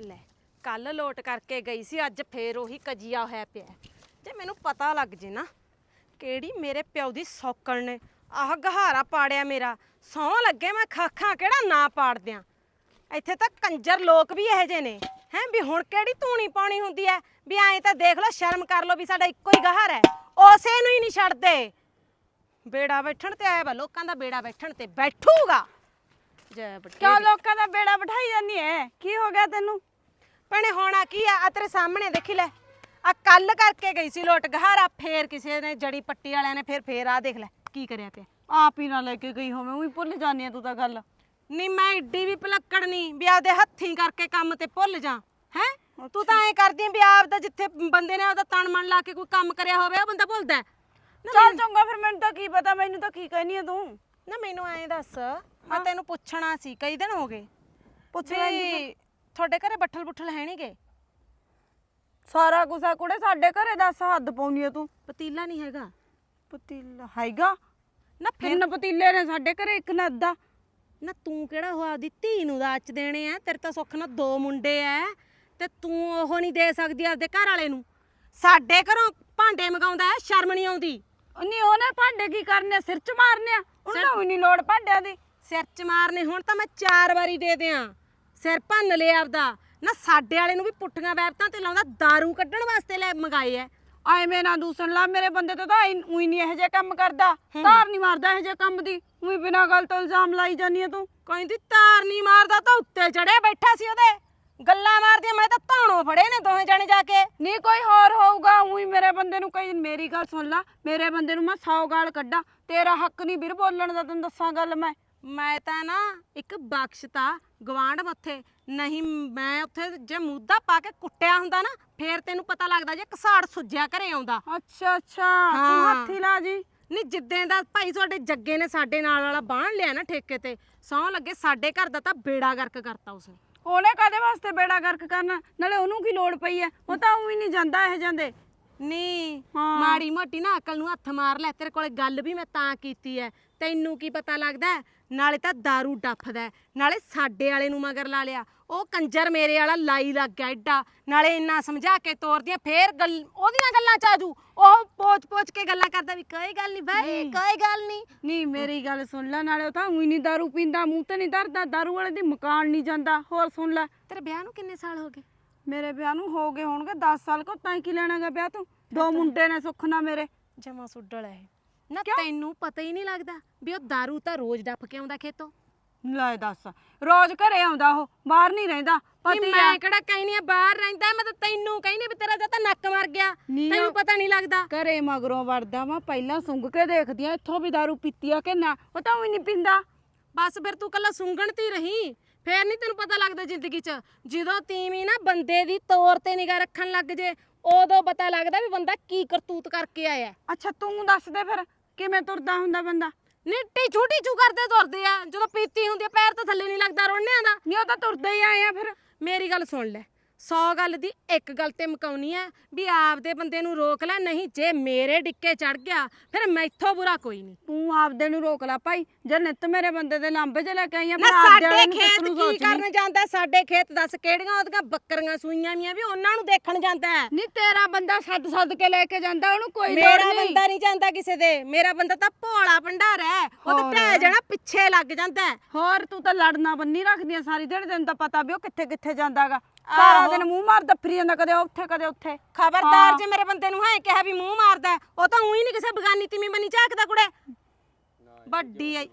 ਲੈ ਕੱਲ ਲੋਟ ਕਰਕੇ ਗਈ ਸੀ, ਅੱਜ ਫੇਰ ਉਹੀ ਕਜੀਆ ਹੋਇਆ ਪਿਆ ਜੇ ਮੈਨੂੰ ਪਤਾ ਲੱਗ ਜੇ ਨਾ, ਕਿਹੜੀ ਮੇਰੇ ਪਿਓ ਦੀ ਸੌਕਣ ਨੇ, ਆਹ ਗਹਾਰਾ ਪਾੜਿਆ ਮੇਰਾ, ਸੌ ਲੱਗੇ ਮੈਂ ਖਾਖਾਂ ਕਿਹੜਾ ਨਾ ਪਾੜ ਦਿਆਂ ਇੱਥੇ ਤਾਂ ਕੰਜਰ ਲੋਕ ਵੀ ਇਹੋ ਜਿਹੇ ਨੇ, ਹੈ, ਵੀ ਹੁਣ ਕਿਹੜੀ ਧੂਣੀ ਪਾਉਣੀ ਹੁੰਦੀ ਹੈ? ਵੀ ਐਂ ਤਾਂ ਦੇਖ ਲਓ, ਸ਼ਰਮ ਕਰ ਲਓ ਵੀ ਸਾਡਾ ਇੱਕੋ ਹੀ ਗਹਾਰ ਹੈ, ਉਸੇ ਨੂੰ ਹੀ ਨਹੀਂ ਛੱਡਦੇ। ਬੇੜਾ ਬੈਠਣ ਤੇ ਆਇਆ ਵਾ, ਲੋਕਾਂ ਦਾ ਬੇੜਾ ਬੈਠਣ ਤੇ ਬੈਠੂਗਾ। ਜੈ ਬਟੇਰੀ। ਕਿਉਂ ਲੋਕਾਂ ਦਾ ਬੇੜਾ ਬਿਠਾਈ ਜਾਂਦੀ ਐ? ਕੀ ਹੋ ਗਿਆ ਤੈਨੂੰ? ਭੈਣੇ ਹੋਣਾ ਕੀ ਆ? ਆ ਤੇਰੇ ਸਾਹਮਣੇ ਦੇਖੀ ਲੈ। ਆ ਕੱਲ ਕਰਕੇ ਗਈ ਸੀ ਲੋਟ ਗਹਾਰਾ ਫੇਰ ਕਿਸੇ ਨੇ ਜੜੀ ਪੱਟੀ ਵਾਲਿਆਂ ਨੇ ਫੇਰ ਫੇਰ ਆ ਦੇਖ ਲੈ ਕੀ ਕਰਿਆ ਪਿਆ। ਆਪ ਹੀ ਨਾ ਲੈ ਕੇ ਗਈ ਹੋਵੇਂ ਉਹੀ ਭੁੱਲ ਜਾਂਦੀ ਐ ਤੂੰ ਤਾਂ ਗੱਲ। ਨਹੀਂ ਮੈਂ ਏਡੀ ਵੀ ਭਲੱਕੜ ਨਹੀਂ ਵੀ ਆਪਦੇ ਹੱਥੀਂ ਕਰਕੇ ਕੰਮ ਤੇ ਭੁੱਲ ਜਾ ਹੈ? ਤੂੰ ਤਾਂ ਐਂ ਕਰਦੀ ਆਂ ਵੀ ਆਪਦਾ ਜਿੱਥੇ ਬੰਦੇ ਨੇ ਉਹਦਾ ਤਨ ਮਨ ਲਾ ਕੇ ਕੋਈ ਕੰਮ ਕਰਿਆ ਹੋਵੇ ਉਹ ਬੰਦਾ ਭੁੱਲਦਾ। ਹੈ। ਚੱਲ ਚੰਗਾ ਫਿਰ ਮੈਨੂੰ ਤਾਂ ਕੀ ਪਤਾ ਮੈਨੂੰ ਤਾਂ ਕੀ ਕਹਿਨੀ ਐ ਤੂੰ? ਨਾ ਮੈਨੂੰ ਐਂ ਦੱਸ ਮੈਂ ਤੈਨੂੰ ਪੁੱਛਣਾ ਸੀ ਕਈ ਦਿਨ ਹੋ ਗਏ? ਪੁੱਛ ਵੀ ਲੈਂਦੀ ਤੁਹਾਡੇ ਘਰੇ ਬੱਠਲ ਬੁੱਠਲ ਹੈ ਨਹੀਂਗੇ? ਸਾਰਾ ਗੁੱਸਾ ਕੁੜੇ ਸਾਡੇ ਘਰੇ ਦੱਸ ਹੱਦ ਪਾਉਣੀ ਐ ਤੂੰ। ਪਤੀਲਾ ਨਹੀਂ ਹੈਗਾ। ਪਤੀਲਾ ਹੈਗਾ? ਨਾ ਫਿਰ ਤਿੰਨ ਪਤੀਲੇ ਨੇ ਸਾਡੇ ਘਰੇ ਇੱਕ ਨਾ ਅੱਧਾ। ਨਾ ਤੂੰ ਕਿਹੜਾ ਹੋ ਆਪਦੀ ਧੀ ਨੂੰ ਦਾਚ ਦੇਣੇ ਆ? ਤੇਰੇ ਤਾਂ ਸੁੱਖ ਨਾਲ ਦੋ ਮੁੰਡੇ ਐ ਤੇ ਤੂੰ ਉਹ ਨਹੀਂ ਦੇ ਸਕਦੀ ਆਪਦੇ ਘਰ ਵਾਲੇ ਨੂੰ। ਸਾਡੇ ਘਰੋਂ ਭਾਂਡੇ ਮਗਾਉਂਦਾ ਐ ਸ਼ਰਮ ਨਹੀਂ ਆਉਂਦੀ। ਨਹੀਂ ਉਹਨੇ ਭਾਂਡੇ ਕੀ ਕਰਨੇ ਆ? ਸਿਰ ਚ ਮਾਰਨੇ ਆ? ਉਹਨੂੰ ਵੀ ਨਹੀਂ ਲੋੜ ਭਾਂਡਿਆਂ ਦੀ। ਸਿਰ ਚ ਮਾਰਨੇ ਹੁਣ ਤਾਂ ਮੈਂ ਚਾਰ ਵਾਰੀ ਦੇ ਦਿਆਂ। ਸਿਰ ਭੰਨ ਲਿਆ ਆਪਦਾ। ਨਾ ਸਾਡੇ ਵਾਲੇ ਨੂੰ ਵੀ ਪੁੱਠੀਆਂ ਵੈਬਤਾਂ ਤੇ ਲਾਉਂਦਾ दारू ਕੱਢਣ ਵਾਸਤੇ ਲੈ ਮੰਗਾਏ ਐ। ਐਵੇਂ ਨਾ ਦੂਸਣ ਲਾ ਮੇਰੇ ਬੰਦੇ ਤੋਂ ਤਾਂ ਉਹੀ ਨਹੀਂ ਇਹੋ ਜਿਹਾ ਕੰਮ ਕਰਦਾ। ਧਾਰ ਨਹੀਂ ਮਾਰਦਾ ਇਹੋ ਜਿਹੇ ਕੰਮ ਦੀ। ਉਹੀ ਬਿਨਾਂ ਗੱਲ ਤੋਂ ਇਲਜ਼ਾਮ ਲਾਈ ਜਾਂਦੀ ਐ ਤੂੰ। ਕਹਿੰਦੀ ਤਾਰ ਨਹੀਂ ਮਾਰਦਾ ਤਾਂ ਉੱਤੇ ਚੜਿਆ ਬੈਠਾ ਸੀ ਉਹਦੇ। ਗੱਲਾਂ ਮਾਰਦੀਆਂ ਮੈਂ ਤਾਂ ਧਾਣੋ ਫੜੇ ਨੇ ਦੋਵੇਂ ਜਾਣੇ ਜਾ ਕੇ। ਨਹੀਂ ਕੋਈ ਹੋਰ ਹੋਊਗਾ ਉਹੀ ਮੇਰੇ ਬੰਦੇ ਨੂੰ ਕਈ ਮੇਰੀ ਗੱਲ ਸੁਣ ਲਾ ਮੇਰੇ ਬੰਦੇ ਨੂੰ ਮੈਂ 100 ਗਾਲ ਕੱਢਾਂ ਤੇਰਾ ਹੱਕ ਨਹੀਂ ਵੀਰ ਬੋਲਣ ਦਾ ਤੈਨੂੰ ਦੱਸਾਂ ਗੱਲ ਮੈਂ। ਮੈਂ ਤਾਂ ਨਾ ਇੱਕ ਬਖਸ਼ਤਾ ਗਵਾਂਢ ਮੱਥੇ ਨਹੀਂ ਮੈਂ ਉੱਥੇ ਜੇ ਮੁੱਦਾ ਪਾ ਕੇ ਕੁੱਟਿਆ ਹੁੰਦਾ ਨਾ ਫੇਰ ਤੈਨੂੰ ਪਤਾ ਲੱਗਦਾ ਜੇ ਕਸਾੜ ਸੁੱਜਿਆ ਘਰੇ ਆਉਂਦਾ। ਅੱਛਾ ਅੱਛਾ ਤੂੰ ਹਾਂ। ਹੱਥੀ ਲਾ ਜੀ। ਨਹੀਂ ਜਿੱਦਾਂ ਦਾ ਭਾਈ ਤੁਹਾਡੇ ਜੱਗੇ ਨੇ ਸਾਡੇ ਨਾਲ ਵਾਲਾ ਬਾਣ ਲਿਆ ਨਾ ਠੇਕੇ ਤੇ ਸੌ ਲੱਗੇ ਸਾਡੇ ਘਰ ਦਾ ਤਾਂ ਬੇੜਾ ਗਰਕ ਕਰਤਾ ਉਸਨੇ। ਉਹਨੇ ਕਾਦੇ ਵਾਸਤੇ ਬੇੜਾ ਗਰਕ ਕਰਨਾ? ਨਾਲੇ ਉਹਨੂੰ ਕੀ ਲੋੜ ਪਈ ਐ? ਉਹ ਤਾਂ ਉਹੀ ਨਹੀਂ ਜਾਂਦਾ ਇਹ ਜਾਂਦੇ। ਨੀ ਹਾਂ। ਮਾੜੀ ਮੋਟੀ ਨਾ ਅਕਲ ਨੂੰ ਹੱਥ ਮਾਰ ਲੈ ਤੇਰੇ ਕੋਲੇ ਗੱਲ ਵੀ ਮੈਂ ਤਾਂ ਕੀਤੀ ਐ। ਤੈਨੂੰ ਕੀ ਪਤਾ ਲੱਗਦਾ ਹੈ? ਨਾਲੇ ਤਾਂ दारू ਡੱਫਦਾ ਹੈ, ਨਾਲੇ ਸਾਡੇ ਵਾਲੇ ਨੂੰ ਮਗਰ ਲਾ ਲਿਆ। ਉਹ ਕੰਜਰ ਮੇਰੇ ਵਾਲਾ ਲਾਈ ਲੱਗ ਗਿਆ ਐਡਾ ਨਾਲੇ ਇੰਨਾ ਸਮਝਾ ਕੇ ਤੋਰਦੀਆਂ ਫੇਰ ਗੱਲ ਉਹਦੀਆਂ ਗੱਲਾਂ ਚ ਆਜੂ ਉਹ ਪੋਚ ਪੋਚ ਕੇ ਗੱਲਾਂ ਕਰਦਾ ਵੀ ਕੋਈ ਗੱਲ ਨਹੀਂ ਭਾਈ ਕੋਈ ਗੱਲ ਨਹੀਂ ਨਹੀਂ ਮੇਰੀ ਗੱਲ ਸੁਣ ਲੈ ਨਾਲੇ ਤਾਂ ਉਹੀ ਨਹੀਂ ਦਾਰੂ ਪੀਂਦਾ ਮੂੰਹ ਤੇ ਨਹੀਂ ਧਰਦਾ ਦਾਰੂ ਵਾਲੇ ਦੀ ਮਕਾਨ ਨਹੀਂ ਜਾਂਦਾ। ਹੋਰ ਸੁਣ ਲੈ। ਤੇਰੇ ਵਿਆਹ ਨੂੰ ਕਿੰਨੇ ਸਾਲ ਹੋ ਗਏ? ਮੇਰੇ ਵਿਆਹ ਨੂੰ ਹੋ ਗਏ ਹੋਣਗੇ 10 ਸਾਲ ਕੋ ਤਾਂ ਹੀ ਕੀ ਲੈਣਾਗਾ ਵਿਆਹ ਤੂੰ? ਦੋ ਮੁੰਡੇ ਨੇ ਸੁੱਖ ਨਾ ਮੇਰੇ। ਜਮਾ ਸੁੱਡਲ ਹੈ ਨਾ ਤੈਨੂੰ ਪਤਾ ਹੀ ਨਹੀਂ ਲੱਗਦਾ ਵੀ ਉਹ ਦਾਰੂ ਤਾਂ ਰੋਜ਼ ਡੱਪ ਕੇ ਆਉਂਦਾ ਖੇਤੋਂ। ਲੈ ਦੱਸ ਰੋਜ਼ ਘਰੇ ਆਉਂਦਾ ਉਹ ਬਾਹਰ ਨਹੀਂ ਰਹਿੰਦਾ ਪਤੀ ਮੈਂ ਕਿਹੜਾ ਕਹਿਨੀ ਆ ਬਾਹਰ ਰਹਿੰਦਾ ਮੈਂ ਤਾਂ ਤੈਨੂੰ ਕਹਿਨੀ ਵੀ ਤੇਰਾ ਤਾਂ ਨੱਕ ਮਰ ਗਿਆ ਨੀ ਤੈਨੂੰ ਉਹ- ਪਤਾ ਨਹੀਂ ਲੱਗਦਾ। ਘਰੇ ਮਗਰੋਂ ਵੜਦਾ ਮੈਂ ਪਹਿਲਾਂ ਸੁੰਘ ਕੇ ਦੇਖਦੀ ਆ ਇੱਥੋਂ ਵੀ दारू ਪੀਤੀ ਆ ਕਿ ਨਾ ਉਹ ਤਾਂ ਉਹੀ ਨਹੀਂ ਪੀਂਦਾ। ਬਸ ਫਿਰ ਤੂੰ ਕੱਲਾ ਸੁੰਗਣ ਤੇ ਹੀ ਰਹੀ ਫੇਰ ਨਹੀਂ ਤੈਨੂੰ ਪਤਾ ਲੱਗਦਾ ਜ਼ਿੰਦਗੀ 'ਚ ਜਦੋਂ ਤੀਵੀਂ ਨਾ ਬੰਦੇ ਦੀ ਤੌਰ ਤੇ ਨਿਗਾਹ ਰੱਖਣ ਲੱਗ ਜੇ ਉਦੋਂ ਪਤਾ ਲੱਗਦਾ ਵੀ ਬੰਦਾ ਕੀ ਕਰਤੂਤ ਕਰਕੇ ਆਇਆ। ਅੱਛਾ ਤੂੰ ਦੱਸ ਦੇ ਫਿਰ ਕਿਵੇਂ ਤੁਰਦਾ ਹੁੰਦਾ ਬੰਦਾ? ਨਿੱਟੀ ਛੂਟੀ ਛੂ ਕਰਦੇ ਤੁਰਦੇ ਆ। ਜਦੋਂ ਪੀਤੀ ਹੁੰਦੀ ਆ ਪੈਰ ਤਾਂ ਥੱਲੇ ਨਹੀਂ ਲੱਗਦਾ ਰੋਣਿਆਂ ਦਾ। ਨਹੀਂ ਉਹ ਤਾਂ ਤੁਰਦਾ ਹੀ ਆਇਆ ਫਿਰ। ਮੇਰੀ ਗੱਲ ਸੁਣ ਲੈ। 100 ਗੱਲ ਦੀ ਇੱਕ ਗੱਲ ਤੇ ਮਕਾਉਣੀ ਆ ਵੀ ਆਪਦੇ ਬੰਦੇ ਨੂੰ ਰੋਕ ਲੈ ਨਹੀਂ ਜੇ ਮੇਰੇ ਡਿੱਕੇ ਚੜ ਗਿਆ ਫਿਰ ਮੈਥੋਂ ਬੁਰਾ ਕੋਈ ਨਹੀਂ। ਤੂੰ ਆਪਦੇ ਨੂੰ ਰੋਕ ਲੈ ਭਾਈ ਜੇ ਨਿੱਤ ਮੇਰੇ ਬੰਦੇ ਦੇ ਲਾਂਬੇ ਚ ਲੈ ਕੇ ਆਈਆਂ ਨਾ ਫਿਰ ਆਪਦੇ ਸਾਡੇ ਨੂੰ ਖੇਤ ਕੀ? ਕਰਨ ਜਾਂਦਾ? ਸਾਡੇ ਖੇਤ ਦੱਸ ਕਿਹੜੀਆਂ ਉਹਦੀਆਂ ਬੱਕਰੀਆਂ ਸੂਈਆਂ ਵੀਆਂ ਵੀ ਉਹਨਾਂ ਨੂੰ ਦੇਖਣ ਜਾਂਦਾ ਨਹੀਂ ਤੇਰਾ ਬੰਦਾ ਸੱਦ ਸੱਦ ਕੇ ਲੈ ਕੇ ਜਾਂਦਾ ਉਹਨੂੰ ਕੋਈ ਲੋੜ ਮੇਰਾ ਨਹੀਂ। ਬੰਦਾ ਨਹੀਂ ਜਾਂਦਾ ਕਿਸੇ ਦੇ। ਮੇਰਾ ਬੰਦਾ ਤਾਂ ਭੋਲਾ ਭੰਡਾਰ ਹੈ। ਉਹ ਤਾਂ। ਭੈ ਜਾਣਾ ਪਿੱਛੇ ਲੱਗ ਜਾਂਦਾ। ਹੋਰ ਤੂੰ ਤਾਂ ਲੜਨਾ ਬੰਨੀ ਰੱਖਦੀਆਂ ਸਾਰੀ ਦਿਨ ਤੈਨੂੰ ਤਾਂ ਪਤਾ ਵੀ ਉਹ ਕਿੱਥੇ ਕਿੱਥੇ ਜਾਂਦਾਗਾ। ਸਾਰਾ। ਦਿਨ ਮੂੰਹ ਮਾਰਦਾ ਫਿਰੀ ਜਾਂਦਾ ਕਦੇ ਉੱਥੇ ਕਦੇ ਉੱਥੇ। ਖਬਰਦਾਰ ਜੇ ਮੇਰੇ ਬੰਦੇ ਨੂੰ ਹੈ ਕਿਹਾ ਵੀ ਮੂੰਹ ਮਾਰਦਾ ਹੈ, ਉਹ ਤਾਂ ਉਹੀ ਨਹੀਂ ਕਿਸੇ ਬਗਾਨੀ ਤਿਮੀ ਬਣੀ ਝਾਕਦਾ ਕੁੜੇ। ਵੱਡੀ ਆਈ।